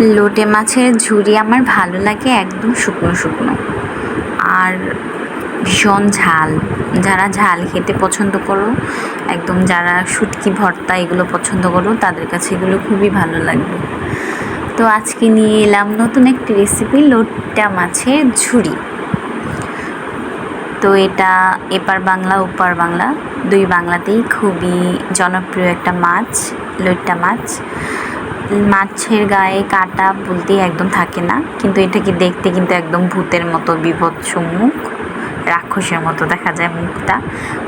লোটে মাছের ঝুড়ি আমার ভালো লাগে একদম শুকনো শুকনো। আর ভীষণ ঝাল। যারা ঝাল খেতে পছন্দ করো, একদম যারা শুটকি, ভর্তা এগুলো পছন্দ করো, তাদের কাছে এগুলো খুবই ভালো লাগবে। তো আজকে নিয়ে এলাম নতুন একটি রেসিপি লোটটা মাছের ঝুড়ি তো এটা এপার বাংলা, ওপার বাংলা, দুই বাংলাতেই খুবই জনপ্রিয় একটা মাছ লইট্টা মাছ। মাছের গায়ে কাটা বলতে একদম থাকে না, কিন্তু এটাকে দেখতে কিন্তু একদম ভূতের মতো বিভৎস রাক্ষসের মতো দেখা যায় মুখটা।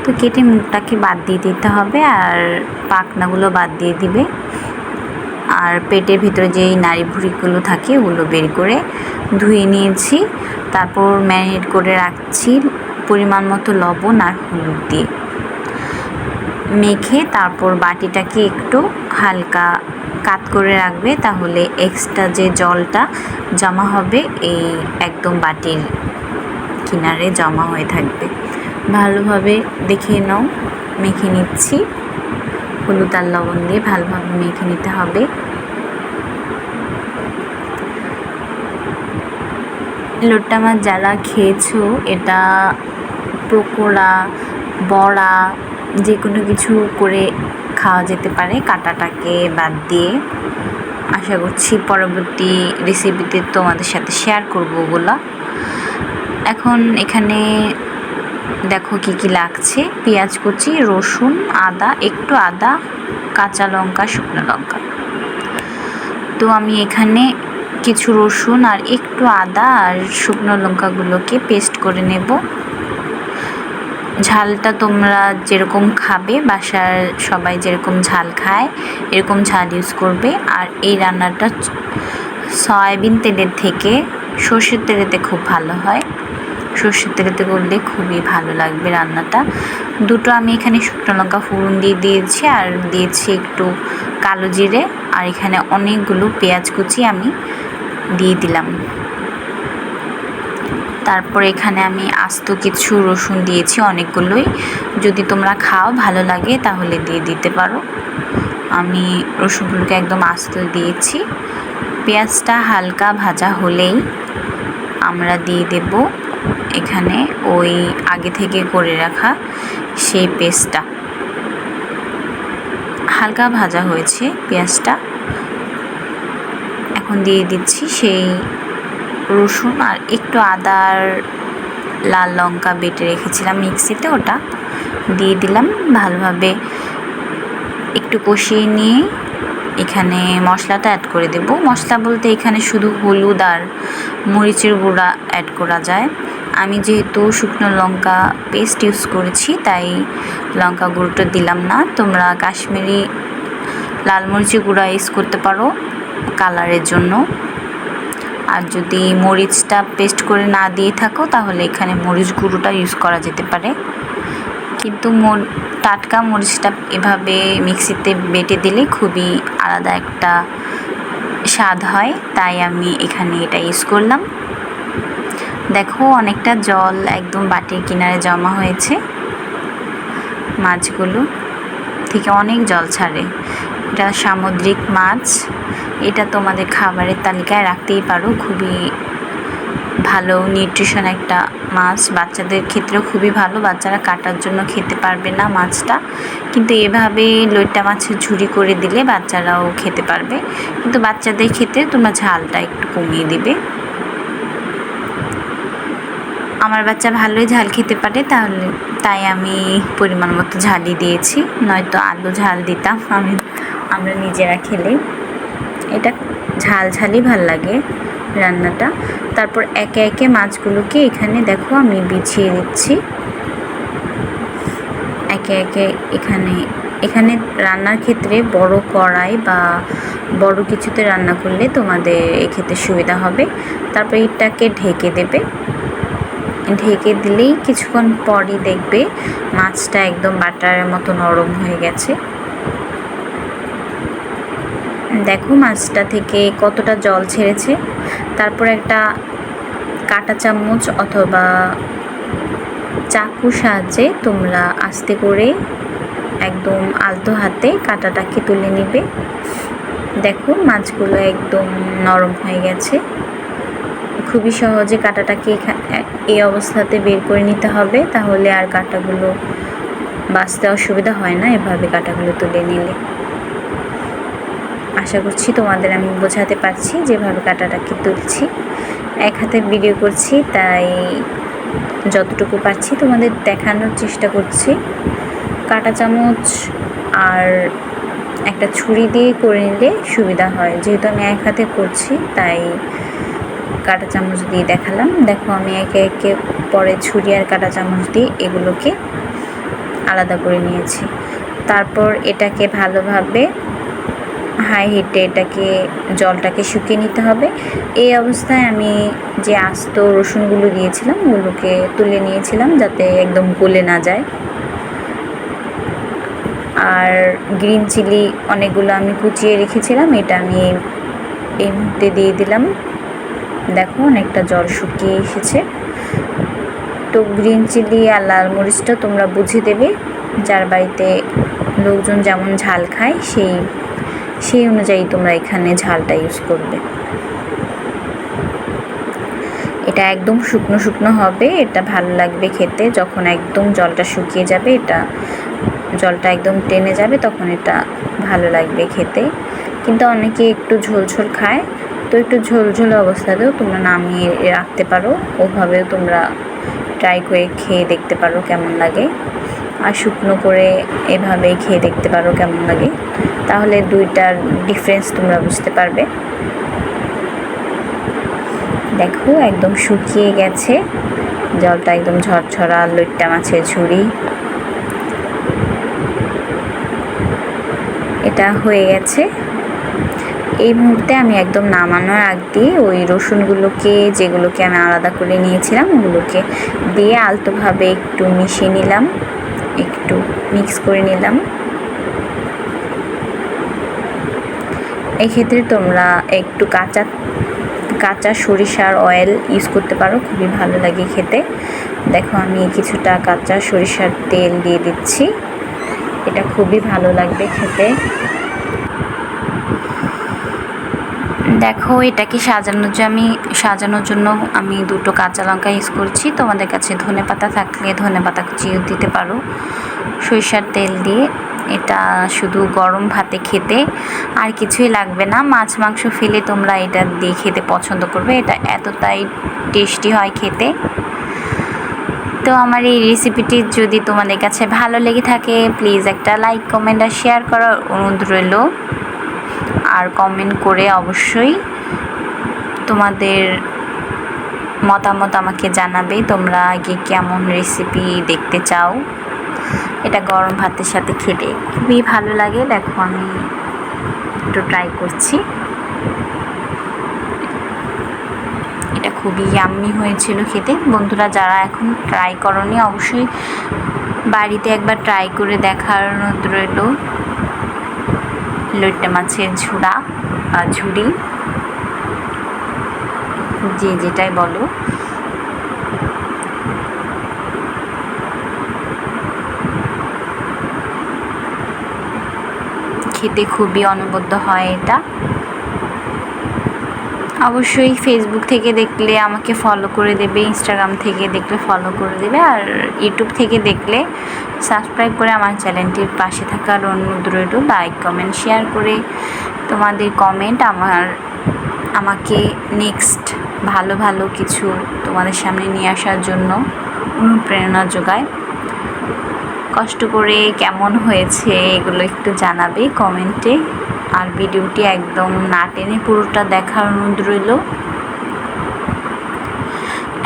তো কেটে মুখটাকে বাদ দিয়ে দিতে হবে আর পাখনাগুলো বাদ দিয়ে দিবে। আর পেটের ভিতরে যেই নাড়ি ভুড়িগুলো থাকে ওগুলো বের করে ধুয়ে নিয়েছি। তারপর ম্যারিনেট করে রাখছি পরিমাণ মতো লবণ আর হলুদ দিয়ে। মেখে তারপর বাটিটাকে একটু হালকা কাত করে রাখবে, তাহলে এক্সট্রা যে জলটা জমা হবে, এই একদম বাটির কিনারে জমা হয়ে থাকবে। ভালোভাবে দেখে নাও, মেখে নিচ্ছি। হলুদ আর লবণ দিয়ে ভালোভাবে মেখে নিতে হবে। লোট্টা মাছ যারা খেয়েছো, এটা পকোড়া, বড়া যে কোনো কিছু করে খাওয়া যেতে পারে কাটাটাকে বাদ দিয়ে। আশা করছি পরবর্তী রেসিপিতে তোমাদের সাথে শেয়ার করব ওগুলো। এখন এখানে দেখো কি কি লাগছে। পেঁয়াজ কুচি, রসুন, আদা, একটু আদা, কাঁচা লঙ্কা, শুকনো লঙ্কা। তো আমি এখানে কিছু রসুন আর একটু আদা আর শুকনো লঙ্কাগুলোকে পেস্ট করে নেব। ঝালটা তোমরা যেরকম খাবে, বাসার সবাই যেরকম ঝাল খায়, এরকম ঝাল ইউজ করবে। আর এই রান্নাটা সয়াবিন তেলের থেকে, সর্ষের তেলেতে খুব ভালো হয়। সর্ষের তেলেতে করলে খুবই ভালো লাগবে রান্নাটা। দুটো আমি এখানে শুকনো লঙ্কা ফোড়ন দিয়ে দিয়েছি, আর দিয়েছি একটু কালো জিরে, আর এখানে অনেকগুলো পেঁয়াজ কুচি আমি দিয়ে দিলাম। তারপর এখানে আমি আস্ত কিছু রসুন দিয়েছি, অনেকগুলোই। যদি তোমরা খাও, ভালো লাগে, তাহলে দিয়ে দিতে পারো। আমি রসুনগুলোকে একদম আস্ত দিয়েছি। পেঁয়াজটা হালকা ভাজা হলেই আমরা দিয়ে দেব এখানে ওই আগে থেকে করে রাখা সেই পেস্টটা। হালকা ভাজা হয়েছে পেঁয়াজটা। এখন দিয়ে দিচ্ছি সেই রসুন আর একটু আদার লাল লঙ্কা বেটে রেখেছিলাম মিক্সিতে ওটা। দিয়ে দিলাম ভালোভাবে একটু কষিয়ে নিয়ে এখানে মশলাটা অ্যাড করে দেব। মশলা বলতে এখানে শুধু হলুদ আর মরিচের গুঁড়া অ্যাড করা যায়। আমি যেহেতু শুকনো লঙ্কা পেস্ট ইউজ করেছি, তাই লঙ্কা গুঁড়োটা দিলাম না। তোমরা কাশ্মীরি লাল মরিচের গুঁড়া ইউজ করতে পারো কালারের জন্য। আর যদি মরিচটা পেস্ট করে না দিয়ে থাকো, তাহলে এখানে মরিচ গুঁড়োটা ইউজ করা যেতে পারে। কিন্তু টাটকা মরিচটা এভাবে মিক্সিতে বেটে দিলে খুবই আলাদা একটা স্বাদ হয়, তাই আমি এখানে এটা ইউজ করলাম। দেখো অনেকটা জল একদম বাটির কিনারে জমা হয়েছে। মাছগুলো থেকে অনেক জল ছাড়ে। এটা সামুদ্রিক মাছ। এটা তোমাদের খাবারের তালিকায় রাখতেই পারো। খুবই ভালো নিউট্রিশন একটা মাছ। বাচ্চাদের ক্ষেত্রেও খুবই ভালো। বাচ্চারা কাটার জন্য খেতে পারবে না মাছটা। কিন্তু এভাবে লইট্টা মাছের ঝুড়ি করে দিলে বাচ্চারাও খেতে পারবে। কিন্তু বাচ্চাদের ক্ষেত্রে তোমরা ঝালটা একটু কমিয়ে দেবে। আমার বাচ্চা ভালোই ঝাল খেতে পারে, তাহলে তাই আমি পরিমাণ মতো ঝালই দিয়েছি। নয়তো আলু ঝাল দিতাম। আমি, আমরা নিজেরা খেলে। এটা ঝাল ঝালই ভালো লাগে রান্নাটা। তারপর একে একে মাছগুলোকে এখানে দেখো আমি বিছিয়ে দিচ্ছি। একে একে এখানে এখানে রান্নার ক্ষেত্রে বড় কড়াই বা বড় কিছুতে রান্না করলে তোমাদের এক্ষেত্রে সুবিধা হবে। তারপর এটাকে ঢেকে দেবে। ঢেকে দিলেই কিছুক্ষণ পরই দেখবে মাছটা একদম বাটারের মতো নরম হয়ে গেছে। দেখো মাছটা থেকে কতটা জল ছেড়েছে। তারপর একটা কাটা চামচ অথবা চাকুর সাহায্যে তোমরা আস্তে করে একদম আলতো হাতে কাটাটাকে তুলে নিবে। দেখো মাছগুলো একদম নরম হয়ে গেছে। খুবই সহজে কাঁটাটাকে এই অবস্থাতে বের করে নিতে হবে, তাহলে আর কাঁটাগুলো বাঁচতে অসুবিধা হয় না এভাবে কাঁটাগুলো তুলে নিলে। আশা করছি তোমাদের আমি বোঝাতে পারছি যেভাবে কাঁটাটাকে তুলছি। এক হাতে ভিডিও করছি, তাই যতটুকু পারছি তোমাদের দেখানোর চেষ্টা করছি। কাঁটা চামচ আর একটা ছুরি দিয়ে করে নিলে সুবিধা হয়। যেহেতু আমি এক হাতে করছি, তাই কাঁটা চামচ দিয়ে দেখালাম। দেখো আমি একে একে পরে ছুরি আর কাঁটা চামচ দিয়ে এগুলোকে আলাদা করে নিয়েছি। তারপর এটাকে ভালোভাবে হাই হিটে এটাকে, জলটাকে শুকিয়ে নিতে হবে। এই অবস্থায় আমি যে আস্ত রসুনগুলো দিয়েছিলাম, ওগুলোকে তুলে নিয়েছিলাম যাতে একদম গলে না যায়। আর গ্রিন চিলি অনেকগুলো আমি কুচিয়ে রেখেছিলাম, এটা আমি এই মুহূর্তে দিয়ে দিলাম। দেখো, অনেকটা জল শুকিয়ে এসেছে। তো গ্রিন চিলি আর লাল মরিচটা তোমরা বুঝে দেবে, যার বাড়িতে লোকজন যেমন ঝাল খায়, সেই সেই অনুযায়ী তোমরা এখানে ঝালটা ইউজ করবে। এটা একদম শুকনো শুকনো হবে, এটা ভালো লাগবে খেতে। যখন একদম জলটা শুকিয়ে যাবে, এটা জলটা একদম টেনে যাবে, তখন এটা ভালো লাগবে খেতে। কিন্তু অনেকে একটু ঝোল ঝোল খায়, তো একটু ঝোল ঝোল অবস্থাতেও তোমরা নামিয়ে রাখতে পারো। ওভাবেও তোমরা ট্রাই করে খেয়ে দেখতে পারো কেমন লাগে। আর শুকনো করে এভাবে খেয়ে দেখতে পারো কেমন লাগে। তাহলে দুইটার ডিফারেন্স তোমরা বুঝতে পারবে। দেখো, একদম শুকিয়ে গেছে। জলটা একদম ঝরঝরা লইট্টা মাছের ঝুড়ি। এটা হয়ে গেছে। এই মুহূর্তে আমি একদম নামানোর আগ দিয়ে ওই রসুনগুলোকে, যেগুলোকে আমি আলাদা করে নিয়েছিলাম, ওগুলোকে দিয়ে আলতোভাবে একটু মিশিয়ে নিলাম। একটু মিক্স করে নিলাম। এক্ষেত্রে তোমরা একটু কাঁচা কাঁচা সরিষার অয়েল ইউজ করতে পারো, খুবই ভালো লাগে খেতে। দেখো আমি কিছুটা কাঁচা সরিষার তেল দিয়ে দিচ্ছি। এটা খুবই ভালো লাগবে খেতে। দেখো, এটাকে সাজানোর জন্য আমি, সাজানোর জন্য আমি দুটো কাঁচা লঙ্কা ইউজ করছি। তোমাদের কাছে ধনে পাতা থাকলে ধনে পাতা কুচিয়ে দিতে পারো। সরিষার তেল দিয়ে। এটা শুধু গরম ভাতে খেতে আর কিছুই লাগবে না। মাছ মাংস ফেলে তোমরা এটা দিয়ে খেতে পছন্দ করবে। এটা এতটাই টেস্টি হয় খেতে। তো আমার এই রেসিপিটি যদি তোমাদের কাছে ভালো লেগে থাকে প্লিজ একটা লাইক কমেন্ট আর শেয়ার করার অনুরোধ রইল। আর কমেন্ট করে অবশ্যই তোমাদের মতামত আমাকে জানাবে, তোমরা আগে কেমন রেসিপি দেখতে চাও। এটা গরম ভাতের সাথে খেতে খুবই ভালো লাগে, দেখো আমি একটু ট্রাই করছি। এটা খুবই ইয়াম্মি হয়েছিল খেতে। বন্ধুরা, যারা এখন ট্রাই করনি, অবশ্যই বাড়িতে একবার ট্রাই করে অনুরোধ রইল। লইট্টা মাছের ঝুড়া ঝুড়ি। যে যেটাই বলো। খেতে খুবই অনবদ্য হয় এটা। অবশ্যই ফেসবুক থেকে দেখলে আমাকে ফলো করে দেবে ইনস্টাগ্রাম থেকে দেখলে ফলো করে দেবে, আর ইউটিউব থেকে দেখলে সাবস্ক্রাইব করে আমার চ্যানেলটির পাশে থাকার অনুরোধ রইল লাইক কমেন্ট শেয়ার করে তোমাদের কমেন্ট আমার, আমাকে নেক্সট ভালো ভালো কিছু তোমাদের সামনে নিয়ে আসার জন্য অনুপ্রেরণা যোগায়। কষ্ট করে কেমন হয়েছে এগুলো একটু জানাবে কমেন্টে আর ভিডিওটি একদম না টেনে পুরোটা দেখার অনুরোধ রইল।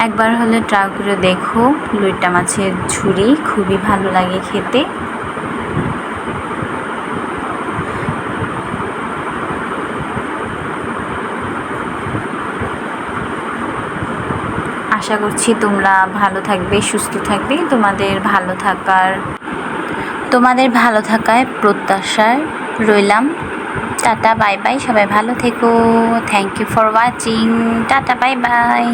একবার হলে ট্রাই করে দেখো, লইটা মাছের ঝুড়ি খুবই ভালো লাগে খেতে। আশা করছি তোমরা ভালো থাকবে, সুস্থ থাকবে। তোমাদের ভালো থাকার, তোমাদের ভালো থাকায় প্রত্যাশায় রইলাম। টাটা বাই বাই সবাই ভালো থেকো। Thank you for watching tata bye bye.